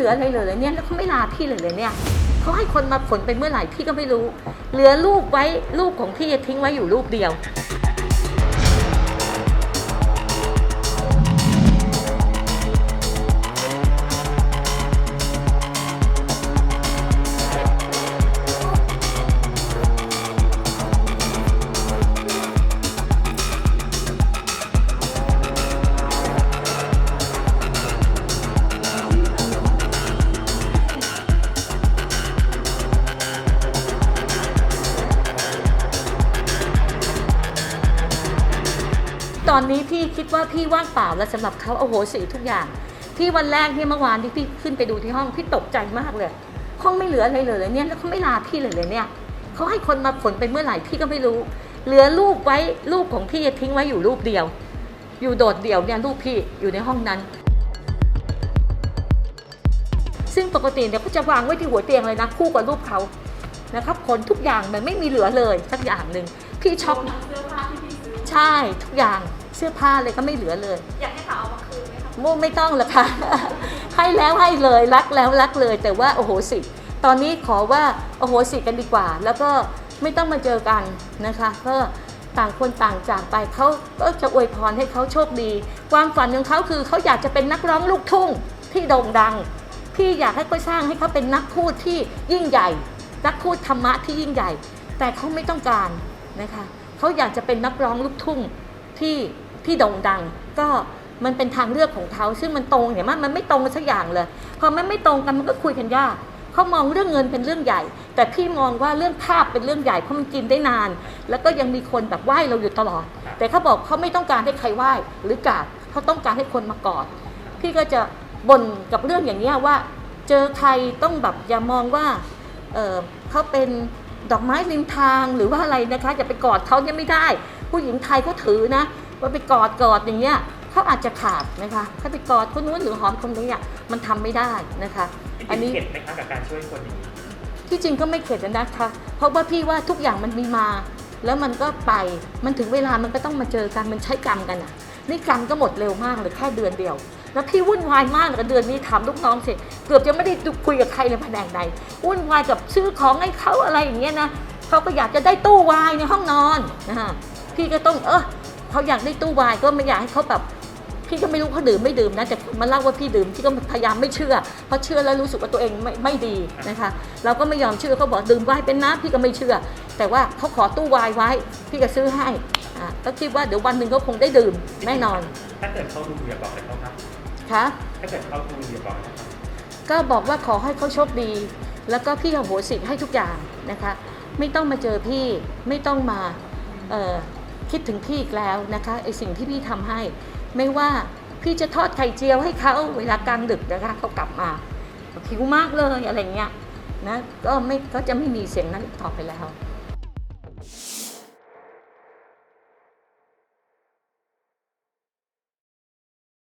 เหลืออะไรเลยเลยเนี่ยแล้วเขาไม่ลาพี่เลยเลยเนี่ยเขาให้คนมาขนไปเมื่อไหร่พี่ก็ไม่รู้ เหลือรูปไว้รูปของพี่ทิ้งไว้อยู่รูปเดียว ตอนนี้พี่คิดว่าพี่ว่างเปล่าแล้วสำหรับเขาโอ้โหสีทุกอย่าง พี่วันแรกที่เมื่อวานที่พี่ขึ้นไปดูที่ห้องพี่ตกใจมากเลย ห้องไม่เหลืออะไรเลยเลยเนี่ยแล้วเขาไม่ลาพี่เลยเลยเนี่ยเขาให้คนมาขนไปเมื่อไหร่พี่ก็ไม่รู้ เหลือรูปไว้รูปของพี่ทิ้งไว้อยู่รูปเดียว อยู่โดดเดี่ยวเนี่ยรูปพี่อยู่ในห้องนั้น ซึ่งปกติเนี่ยเขาจะวางไว้ที่หัวเตียงเลยนะคู่กับรูปเขานะครับคนทุกอย่างมันไม่มีเหลือเลยสักอย่างหนึ่งพี่ช็อกเสื้อผ้าที่พี่ซื้อใช่ทุกอย่างเสื้อผ้าเลยก็ไม่เหลือเลยอยากให้เขาเอามาคืนไหมคะโมไม่ต้องหรอกค่ะ ให้แล้วให้เลยรักแล้วรักเลย แต่ว่าโอ้โหสิ ตอนนี้ขอว่าโอ้โหสิกันดีกว่า แล้วก็ไม่ต้องมาเจอกันนะคะก็ต่างคนต่างจากไปเขาก็จะอวยพรให้เขาโชคดี ความฝันของเขาคือเขาอยากจะเป็นนักร้องลูกทุ่งที่โด่งดัง พี่อยากให้เขาสร้างให้เขาเป็นนักพูดที่ยิ่งใหญ่ นักพูดธรรมะที่ยิ่งใหญ่ แต่เขาไม่ต้องการนะคะเขาอยากจะเป็นนักร้องลูกทุ่งที่ ที่โด่งดัง ก็มันเป็นทางเลือกของเขาซึ่งมันตรงเนี่ยมันมันไม่ตรงกันสักอย่างเลยพอมันไม่ตรงกันมันก็คุยกันยากเขามองเรื่องเงินเป็นเรื่องใหญ่ แต่พี่มองว่าเรื่องภาพเป็นเรื่องใหญ่เพราะมันกินได้นาน แล้วก็ยังมีคนแบบไหว้เราอยู่ตลอด แต่เขาบอกเขาไม่ต้องการให้ใครไหว้หรือกราบเขาต้องการให้คนมากอดพี่ก็จะบ่นกับเรื่องอย่างนี้ว่า เจอใครต้องแบบอย่ามองว่าเเขาเป็นดอกไม้ริมทางหรือว่าอะไรนะคะอย่าไปกอดเขาเนี่ยไม่ได้ ผู้หญิงไทยเขาถือนะ ว่าไปกอดกอดอย่างเงี้ยเขาอาจจะขาดนะคะถ้าไปกอดคนนู้นหรือหอมคนนี้อะมันทำไม่ได้นะคะ อันนี้เข็ดไหมคะกับการช่วยคนอย่างนี้ที่จริงก็ไม่เข็ดนะคะเพราะว่าพี่ว่าทุกอย่างมันมีมา แล้วมันก็ไปมันถึงเวลามันก็ต้องมาเจอกันมันใช้กรรมกันอะนี่กรรมก็หมดเร็วมากเลยแค่เดือนเดียวแล้วพี่วุ่นวายมากเลยกับเดือนนี้ถามลูกน้องสิเกือบจะไม่ได้คุยกับใครในแผนกใดวุ่นวายกับซื้อของให้เขาอะไรอย่างเงี้ยนะเขาก็อยากจะได้ตู้วายในห้องนอนนะฮะพี่ก็ต้องเออ เขาอยากได้ตู้วายก็ไม่อยากให้เขาแบบพี่ก็ไม่รู้เขาดื่มไม่ดื่มนะแต่มาเล่าว่าพี่ดื่มพี่ก็พยายามไม่เชื่อเพราะเชื่อแล้วรู้สึกว่าตัวเองไม่ไม่ดีนะคะ เราก็ไม่ยอมเชื่อเขาบอกดื่มไวน์เป็นน้ำพี่ก็ไม่เชื่อ แต่ว่าเขาขอตู้ไวน์ไว้ พี่ก็ซื้อให้อะก็คิดว่าเดี๋ยววันหนึ่งเขาคงได้ดื่มแน่นอน ถ้าเกิดเขาดูอย่าบอกเลยเขาครับค่ะถ้าเกิดเขาดูอย่าบอกนะครับก็บอกว่าขอให้เขาโชคดี แล้วก็พี่อโหสิให้ทุกอย่างนะคะ ไม่ต้องมาเจอพี่ไม่ต้องมาเอ่อ คิดถึงพี่อีกแล้วนะคะไอสิ่งที่พี่ทำให้ ไม่ว่าพี่จะทอดไข่เจียวให้เขาเวลากลางดึกนะคะเขากลับมาหิวมากเลยอะไรเงี้ยนะก็ไม่ก็จะไม่มีเสียงนั้นต่อไปแล้ว